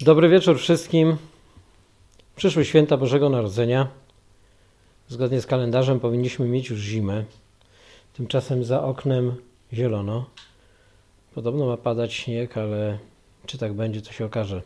Dobry wieczór wszystkim. Przyszły święta Bożego Narodzenia. Zgodnie z kalendarzem powinniśmy mieć już zimę. Tymczasem za oknem zielono. Podobno ma padać śnieg, ale czy tak będzie, to się okaże.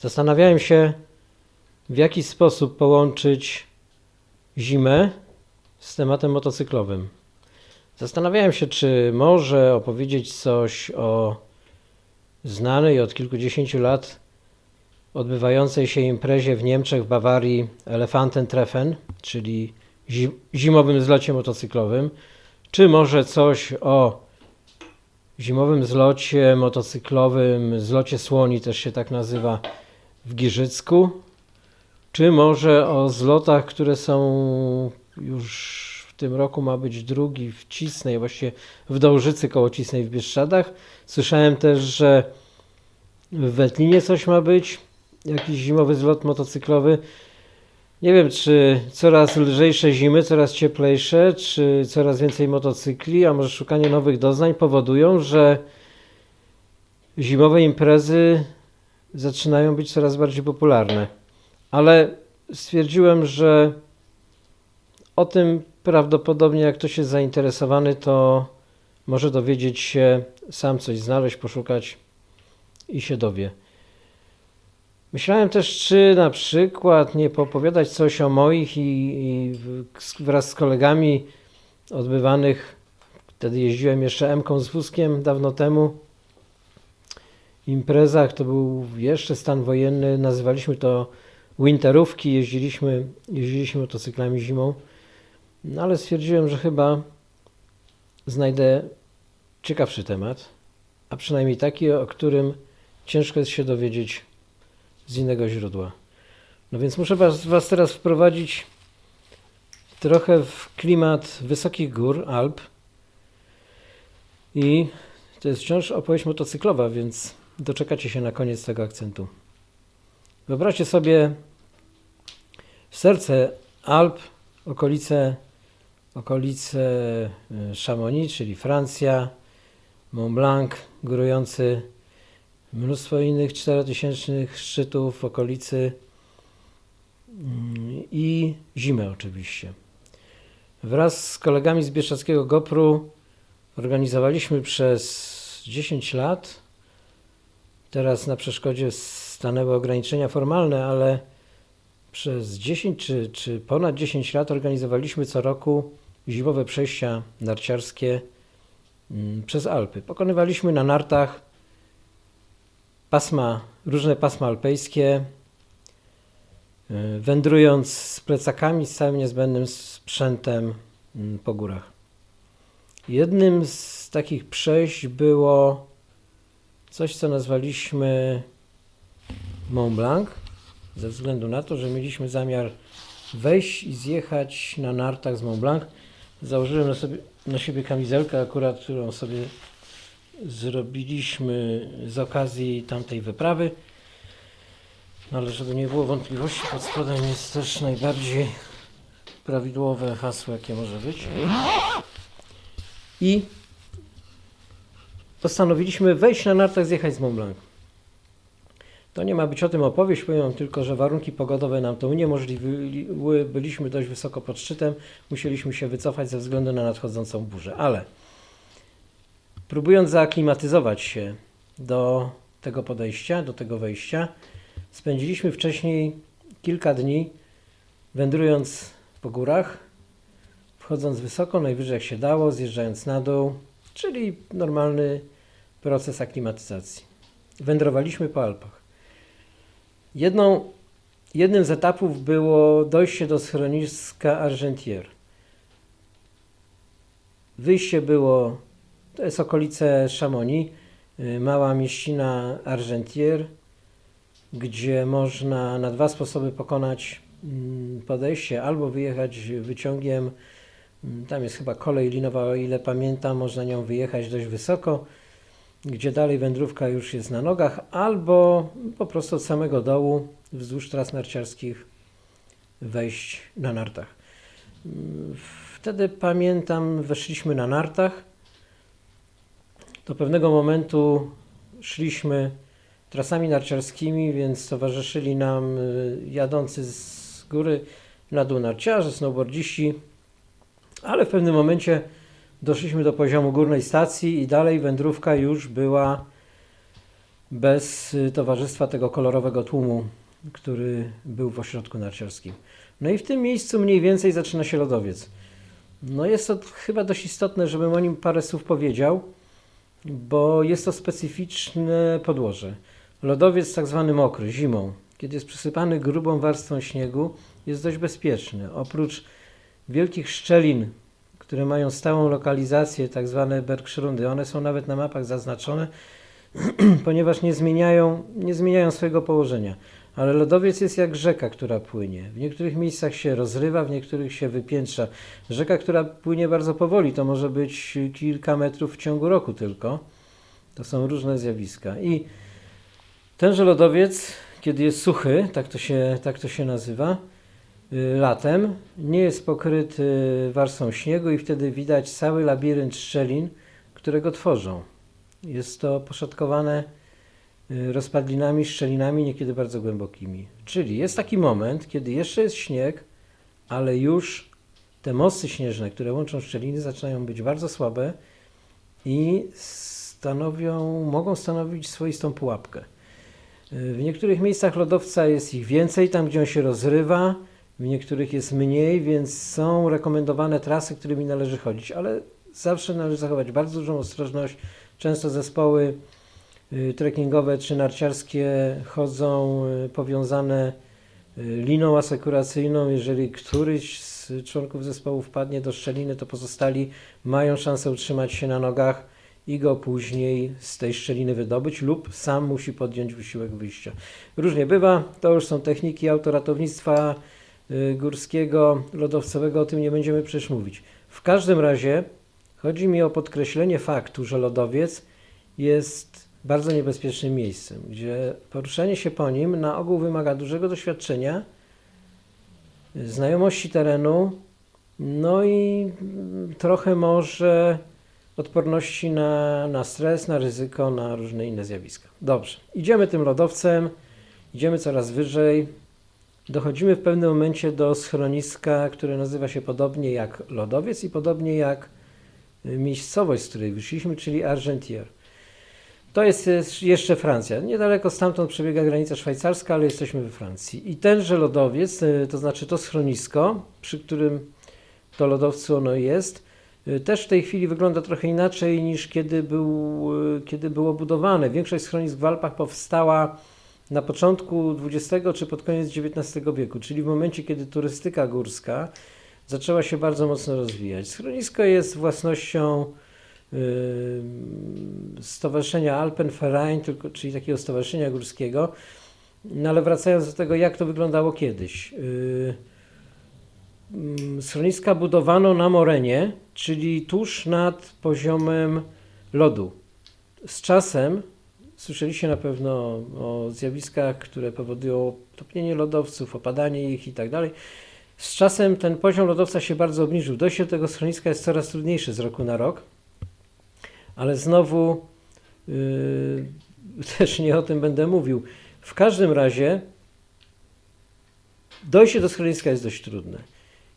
Zastanawiałem się, w jaki sposób połączyć zimę z tematem motocyklowym. Zastanawiałem się, czy może opowiedzieć coś o znanej od kilkudziesięciu lat odbywającej się imprezie w Niemczech, w Bawarii Elefantentreffen, czyli zi- zimowym zlocie motocyklowym, czy może coś o zimowym zlocie motocyklowym, zlocie słoni też się tak nazywa w Giżycku, czy może o zlotach, które są już tym roku ma być drugi w Cisnej, właściwie w Dołżycy koło Cisnej w Bieszczadach. Słyszałem też, że w Wetlinie coś ma być, jakiś zimowy zlot motocyklowy. Nie wiem, czy coraz lżejsze zimy, coraz cieplejsze, czy coraz więcej motocykli, a może szukanie nowych doznań powodują, że zimowe imprezy zaczynają być coraz bardziej popularne. Ale stwierdziłem, że o tym prawdopodobnie, jak ktoś jest zainteresowany, to może dowiedzieć się, sam coś znaleźć, poszukać i się dowie. Myślałem też, czy na przykład nie popowiadać coś o moich i, i wraz z kolegami odbywanych, wtedy jeździłem jeszcze M-ką z wózkiem dawno temu, imprezach, to był jeszcze stan wojenny, nazywaliśmy to winterówki, jeździliśmy, jeździliśmy motocyklami zimą, no ale stwierdziłem, że chyba znajdę ciekawszy temat, a przynajmniej taki, o którym ciężko jest się dowiedzieć z innego źródła. No więc muszę was, was teraz wprowadzić trochę w klimat wysokich gór, Alp. I to jest wciąż opowieść motocyklowa, więc doczekacie się na koniec tego akcentu. Wyobraźcie sobie serce Alp, okolice, okolice y, Chamonix, czyli Francja, Mont Blanc, górujący mnóstwo innych 4000 szczytów w okolicy mm, i zimę oczywiście. Wraz z kolegami z Bieszczadzkiego GoPru organizowaliśmy przez 10 lat. Teraz na przeszkodzie stanęły ograniczenia formalne, ale przez 10 czy, czy ponad 10 lat organizowaliśmy co roku zimowe przejścia narciarskie mm, przez Alpy. Pokonywaliśmy na nartach pasma, różne pasma alpejskie, y, wędrując z plecakami, z całym niezbędnym sprzętem mm, po górach. Jednym z takich przejść było coś, co nazwaliśmy Mont Blanc, ze względu na to, że mieliśmy zamiar wejść i zjechać na nartach z Mont Blanc. Założyłem na, sobie, na siebie kamizelkę akurat, którą sobie zrobiliśmy z okazji tamtej wyprawy. No ale żeby nie było wątpliwości, pod spodem jest też najbardziej prawidłowe hasło, jakie może być. I postanowiliśmy wejść na nartach, zjechać z Mont Blanc. To nie ma być o tym opowieść, powiem tylko, że warunki pogodowe nam to uniemożliwiły, byliśmy dość wysoko pod szczytem, musieliśmy się wycofać ze względu na nadchodzącą burzę, ale próbując zaaklimatyzować się do tego podejścia, do tego wejścia, spędziliśmy wcześniej kilka dni wędrując po górach, wchodząc wysoko, najwyżej jak się dało, zjeżdżając na dół, czyli normalny proces aklimatyzacji. Wędrowaliśmy po Alpach. Jedną, jednym z etapów było dojście do schroniska Argentier. Wyjście było to jest okolice Chamonix, y, mała mieścina Argentier, gdzie można na dwa sposoby pokonać mm, podejście, albo wyjechać wyciągiem, mm, tam jest chyba kolej linowa, o ile pamiętam, można nią wyjechać dość wysoko, gdzie dalej wędrówka już jest na nogach, albo po prostu od samego dołu wzdłuż tras narciarskich wejść na nartach. Wtedy pamiętam, weszliśmy na nartach, do pewnego momentu szliśmy trasami narciarskimi, więc towarzyszyli nam y, jadący z góry na dół narciarze, snowboardziści, ale w pewnym momencie doszliśmy do poziomu górnej stacji i dalej wędrówka już była bez y, towarzystwa tego kolorowego tłumu, który był w ośrodku narciarskim. No i w tym miejscu mniej więcej zaczyna się lodowiec. No jest to chyba dość istotne, żebym o nim parę słów powiedział, bo jest to specyficzne podłoże. Lodowiec tak zwany mokry, zimą, kiedy jest przysypany grubą warstwą śniegu, jest dość bezpieczny. Oprócz wielkich szczelin, które mają stałą lokalizację, tak zwane bergschrundy, one są nawet na mapach zaznaczone, ponieważ nie zmieniają, nie zmieniają swojego położenia. Ale lodowiec jest jak rzeka, która płynie. W niektórych miejscach się rozrywa, w niektórych się wypiętrza. Rzeka, która płynie bardzo powoli, to może być kilka metrów w ciągu roku tylko. To są różne zjawiska. I tenże lodowiec, kiedy jest suchy, tak to się, tak to się nazywa, latem, nie jest pokryty warstwą śniegu i wtedy widać cały labirynt szczelin, które go tworzą. Jest to poszatkowane y, rozpadlinami, szczelinami, niekiedy bardzo głębokimi. Czyli jest taki moment, kiedy jeszcze jest śnieg, ale już te mosty śnieżne, które łączą szczeliny, zaczynają być bardzo słabe i stanowią, mogą stanowić swoistą pułapkę. Y, W niektórych miejscach lodowca jest ich więcej, tam gdzie on się rozrywa, w niektórych jest mniej, więc są rekomendowane trasy, którymi należy chodzić, ale zawsze należy zachować bardzo dużą ostrożność. Często zespoły y, trekkingowe czy narciarskie chodzą y, powiązane y, liną asekuracyjną. Jeżeli któryś z członków zespołu wpadnie do szczeliny, to pozostali mają szansę utrzymać się na nogach i go później z tej szczeliny wydobyć lub sam musi podjąć wysiłek wyjścia. Różnie bywa, to już są techniki autoratownictwa górskiego, lodowcowego, o tym nie będziemy przecież mówić. W każdym razie chodzi mi o podkreślenie faktu, że lodowiec jest bardzo niebezpiecznym miejscem, gdzie poruszanie się po nim na ogół wymaga dużego doświadczenia, y, znajomości terenu, no i trochę może odporności na, na stres, na ryzyko, na różne inne zjawiska. Dobrze, idziemy tym lodowcem, idziemy coraz wyżej. Dochodzimy w pewnym momencie do schroniska, które nazywa się podobnie jak lodowiec i podobnie jak y, miejscowość, z której wyszliśmy, czyli Argentier. To jest jest jeszcze Francja. Niedaleko stamtąd przebiega granica szwajcarska, ale jesteśmy we Francji. I tenże lodowiec, y, to znaczy to schronisko, przy którym to lodowcu ono jest, y, też w tej chwili wygląda trochę inaczej niż kiedy, był, y, kiedy było budowane. Większość schronisk w Alpach powstała na początku XX czy pod koniec XIX wieku, czyli w momencie, kiedy turystyka górska zaczęła się bardzo mocno rozwijać. Schronisko jest własnością y, Stowarzyszenia Alpenverein, czyli takiego stowarzyszenia górskiego. No ale wracając do tego, jak to wyglądało kiedyś. Y, mm, Schroniska budowano na morenie, czyli tuż nad poziomem lodu. Z czasem słyszeliście na pewno o zjawiskach, które powodują topnienie lodowców, opadanie ich i tak. Z czasem ten poziom lodowca się bardzo obniżył. Dojście do tego schroniska jest coraz trudniejsze z roku na rok, ale znowu yy, też nie o tym będę mówił. W każdym razie dojście do schroniska jest dość trudne.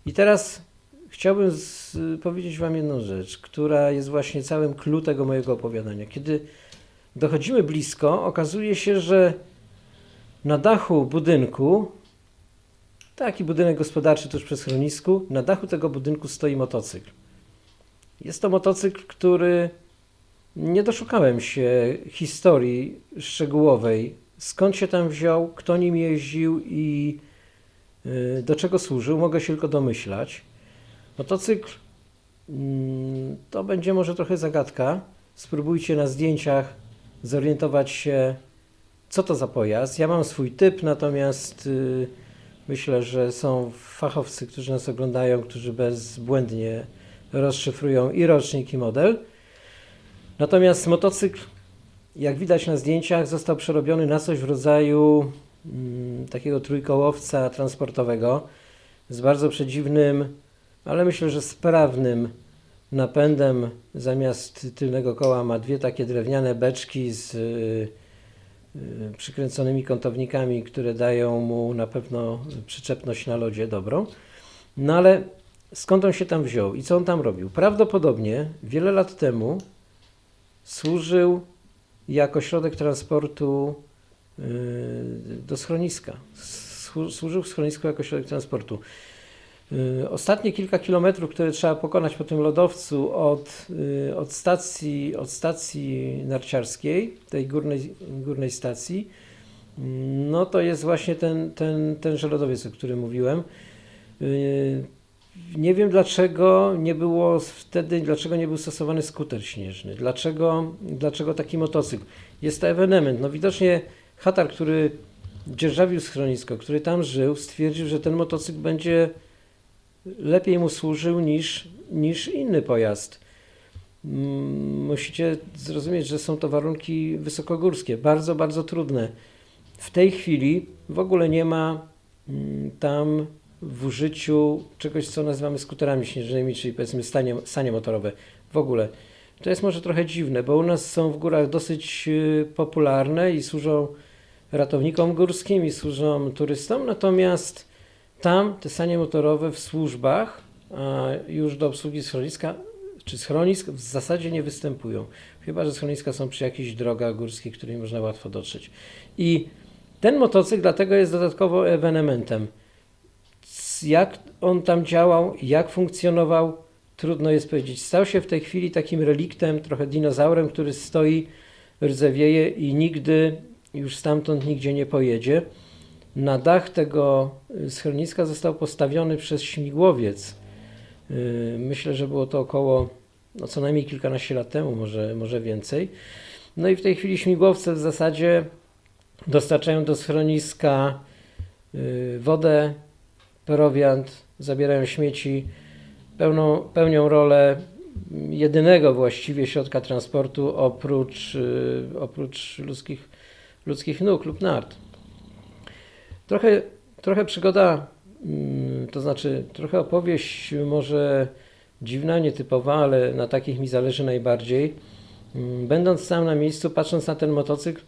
I teraz chciałbym z, powiedzieć Wam jedną rzecz, która jest właśnie całym clue tego mojego opowiadania. Kiedy dochodzimy blisko, okazuje się, że na dachu budynku, taki budynek gospodarczy tuż przy schronisku, na dachu tego budynku stoi motocykl. Jest to motocykl, który nie doszukałem się historii szczegółowej, skąd się tam wziął, kto nim jeździł i y, do czego służył, mogę się tylko domyślać. Motocykl mm, to będzie może trochę zagadka. Spróbujcie na zdjęciach zorientować się, co to za pojazd. Ja mam swój typ, natomiast y, myślę, że są fachowcy, którzy nas oglądają, którzy bezbłędnie rozszyfrują i rocznik, i model. Natomiast motocykl, jak widać na zdjęciach, został przerobiony na coś w rodzaju mm, takiego trójkołowca transportowego z bardzo przedziwnym, ale myślę, że sprawnym napędem. Zamiast tylnego koła ma dwie takie drewniane beczki z y, y, przykręconymi kątownikami, które dają mu na pewno przyczepność na lodzie dobrą. No ale skąd on się tam wziął i co on tam robił? Prawdopodobnie wiele lat temu służył jako środek transportu y, do schroniska. Słu- Służył w schronisku jako środek transportu. Y, Ostatnie kilka kilometrów, które trzeba pokonać po tym lodowcu od, y, od, stacji, od stacji narciarskiej, tej górnej, górnej stacji, mm, no to jest właśnie ten, ten, tenże lodowiec, o którym mówiłem. Y, Nie wiem dlaczego nie było wtedy, dlaczego nie był stosowany skuter śnieżny, dlaczego, dlaczego taki motocykl. Jest to ewenement. No widocznie Hatar, który dzierżawił schronisko, który tam żył, stwierdził, że ten motocykl będzie lepiej mu służył niż, niż inny pojazd. Mm, Musicie zrozumieć, że są to warunki wysokogórskie, bardzo, bardzo trudne. W tej chwili w ogóle nie ma mm, tam w użyciu czegoś, co nazywamy skuterami śnieżnymi, czyli powiedzmy stanie, sanie motorowe. W ogóle. To jest może trochę dziwne, bo u nas są w górach dosyć y, popularne i służą ratownikom górskim i służą turystom, natomiast tam te sanie motorowe w służbach, już do obsługi schroniska czy schronisk w zasadzie nie występują. Chyba, że schroniska są przy jakichś drogach górskich, którymi można łatwo dotrzeć. I ten motocykl dlatego jest dodatkowo ewenementem. Jak on tam działał, jak funkcjonował, trudno jest powiedzieć. Stał się w tej chwili takim reliktem, trochę dinozaurem, który stoi, rdzewieje i nigdy już stamtąd nigdzie nie pojedzie. Na dach tego y, schroniska został postawiony przez śmigłowiec. Y, Myślę, że było to około no co najmniej kilkanaście lat temu, może, może więcej. No i w tej chwili śmigłowce w zasadzie dostarczają do schroniska y, wodę, prowiant, zabierają śmieci, pełną, pełnią rolę jedynego właściwie środka transportu oprócz, oprócz ludzkich, ludzkich nóg lub nart. Trochę, trochę przygoda, mm, to znaczy trochę opowieść może dziwna, nietypowa, ale na takich mi zależy najbardziej. Mm, Będąc sam na miejscu, patrząc na ten motocykl,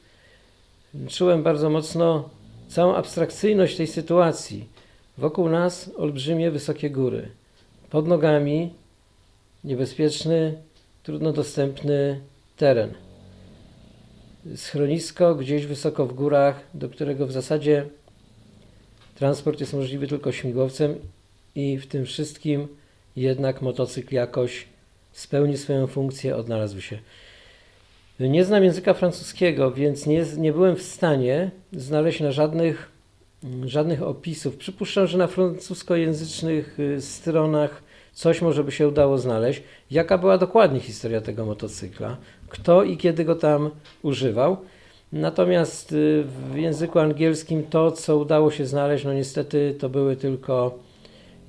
czułem bardzo mocno całą abstrakcyjność tej sytuacji. Wokół nas olbrzymie, wysokie góry. Pod nogami niebezpieczny, trudno dostępny teren. Schronisko gdzieś wysoko w górach, do którego w zasadzie transport jest możliwy tylko śmigłowcem i w tym wszystkim jednak motocykl jakoś spełni swoją funkcję, odnalazł się. Nie znam języka francuskiego, więc nie, nie byłem w stanie znaleźć na żadnych, żadnych opisów. Przypuszczam, że na francuskojęzycznych y, stronach coś może by się udało znaleźć. Jaka była dokładnie historia tego motocykla? Kto i kiedy go tam używał? Natomiast y, w języku angielskim to, co udało się znaleźć, no niestety to były tylko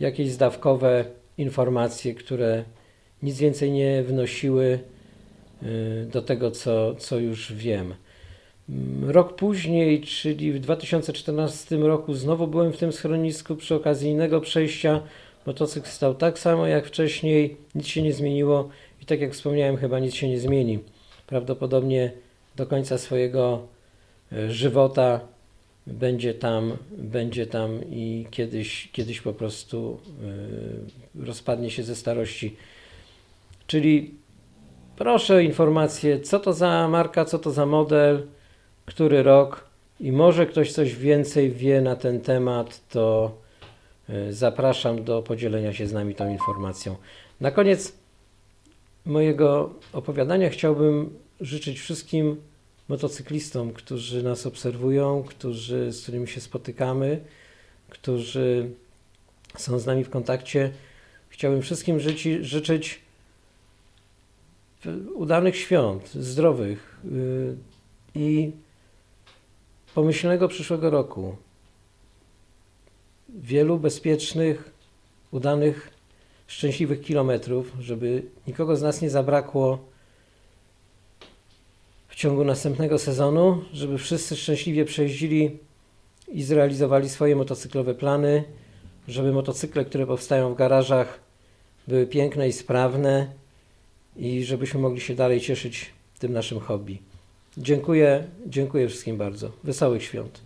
jakieś zdawkowe informacje, które nic więcej nie wnosiły y, do tego, co, co już wiem. Mm, Rok później, czyli w 2014 roku, znowu byłem w tym schronisku przy okazji innego przejścia. Motocykl stał tak samo jak wcześniej, nic się nie zmieniło i tak jak wspomniałem, chyba nic się nie zmieni. Prawdopodobnie do końca swojego e, żywota będzie tam, będzie tam i kiedyś, kiedyś po prostu e, rozpadnie się ze starości. Czyli proszę o informację, co to za marka, co to za model, który rok i może ktoś coś więcej wie na ten temat, to e, zapraszam do podzielenia się z nami tą informacją. Na koniec mojego opowiadania chciałbym życzyć wszystkim motocyklistom, którzy nas obserwują, którzy, z którymi się spotykamy, którzy są z nami w kontakcie. Chciałbym wszystkim życi, życzyć udanych świąt, zdrowych yy, i pomyślnego przyszłego roku. Wielu bezpiecznych, udanych, szczęśliwych kilometrów, żeby nikogo z nas nie zabrakło w ciągu następnego sezonu, żeby wszyscy szczęśliwie przejeździli i zrealizowali swoje motocyklowe plany, żeby motocykle, które powstają w garażach, były piękne i sprawne i żebyśmy mogli się dalej cieszyć tym naszym hobby. Dziękuję, dziękuję wszystkim bardzo. Wesołych świąt.